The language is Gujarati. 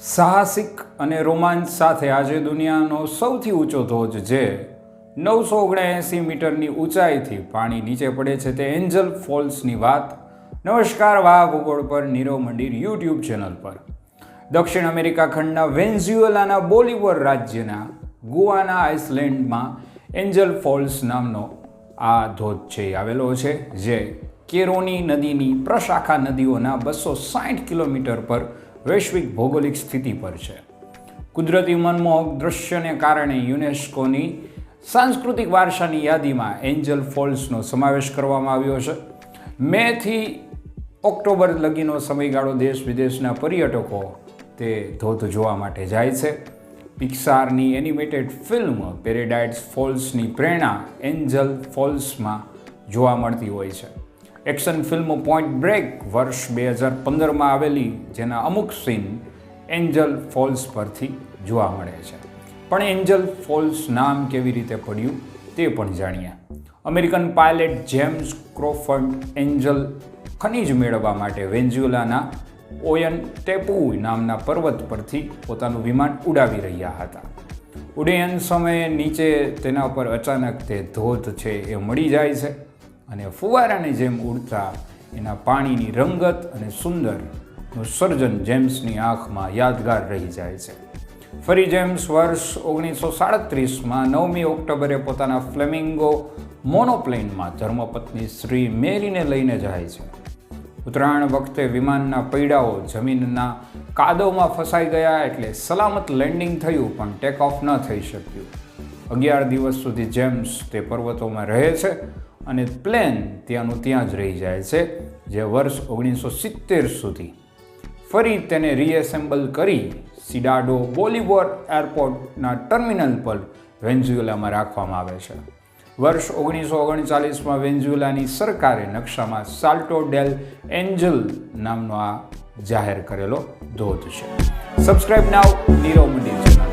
સાહસિક અને રોમાંચ સાથે આજે દુનિયાનો સૌથી ઊંચો ધોધ જે નવસો ઓગણએંસી મીટરની ઊંચાઈથી પાણી નીચે પડે છે તે એન્જલ ફોલ્સની વાત. નમસ્કાર વાહ ભૂગોળ પર નીરવ મંદિર યુટ્યુબ ચેનલ પર. દક્ષિણ અમેરિકા ખંડના વેન્ઝ્યુએલાના બોલિવર રાજ્યના ગોવાના આઇસલેન્ડમાં એન્જલ ફોલ્સ નામનો આ ધોધ છે, આવેલો છે, જે કેરોની નદીની પ્રશાખા નદીઓના બસો સાઠ કિલોમીટર પર વૈશ્વિક ભૌગોલિક સ્થિતિ પર છે. કુદરતી મનમોહક દૃશ્યને કારણે યુનેસ્કોની સાંસ્કૃતિક વારસાની યાદીમાં એન્જલ ફોલ્સનો સમાવેશ કરવામાં આવ્યો છે. મેથી ઓક્ટોબર લગીનો સમયગાળો દેશ વિદેશના પર્યટકો તે ધોધ જોવા માટે જાય છે. પિક્સારની એનિમેટેડ ફિલ્મ પેરેડાઇટ્સ ફોલ્સની પ્રેરણા એન્જલ ફોલ્સમાં જોવા મળતી હોય છે. એક્શન ફિલ્મ પોઈન્ટ બ્રેક વર્ષ બે હજાર પંદરમાં આવેલી, જેના અમુક સીન એન્જલ ફોલ્સ પરથી જોવા મળે છે. પણ એન્જલ ફોલ્સ નામ કેવી રીતે પડ્યું તે પણ જાણીએ. American pilot James Crawford Angel ખનિજ મેળવવા માટે વેન્ઝ્યુલાના ઓયન ટેપુ નામના પર્વત પરથી પોતાનું વિમાન ઉડાવી રહ્યા હતા. ઉડ્ડયન સમયે નીચે તેના પર અચાનક તે ધોધ છે એ મળી જાય છે. અને ફુવારાની જેમ ઉડતા, એના પાણીની રંગત અને સુંદરનું સર્જન જેમ્સની આંખમાં યાદગાર રહી જાય છે. ફરી જેમ્સ વર્ષ ઓગણીસો સાડત્રીસમાં નવમી ઓક્ટોબરે પોતાના ફ્લેમિંગો મોનોપ્લેનમાં ધર્મપત્ની શ્રી મેરીને લઈને જાય છે. ઉત્તરાયણ વખતે વિમાનના પૈડાઓ જમીનના કાદવમાં ફસાઈ ગયા એટલે સલામત લેન્ડિંગ થયું પણ ટેક ઓફ ન થઈ શક્યું. અગિયાર દિવસ સુધી જેમ્સ તે પર્વતોમાં રહે છે અને પ્લેન ત્યાંનું ત્યાં જ રહી જાય છે, જે વર્ષ ઓગણીસો સિત્તેર સુધી. ફરી તેને રીએસેમ્બલ કરી સિડાડો બોલિવોર એરપોર્ટના ટર્મિનલ પર વેન્ઝ્યુલામાં રાખવામાં આવે છે. વર્ષ ઓગણીસો ઓગણચાલીસમાં વેન્ઝ્યુલાની સરકારે નકશામાં સાલ્ટો ડેલ એન્જલ નામનો આ જાહેર કરેલો ધોધ છે. સબસ્ક્રાઇબ નાવ નીરવ મંદિર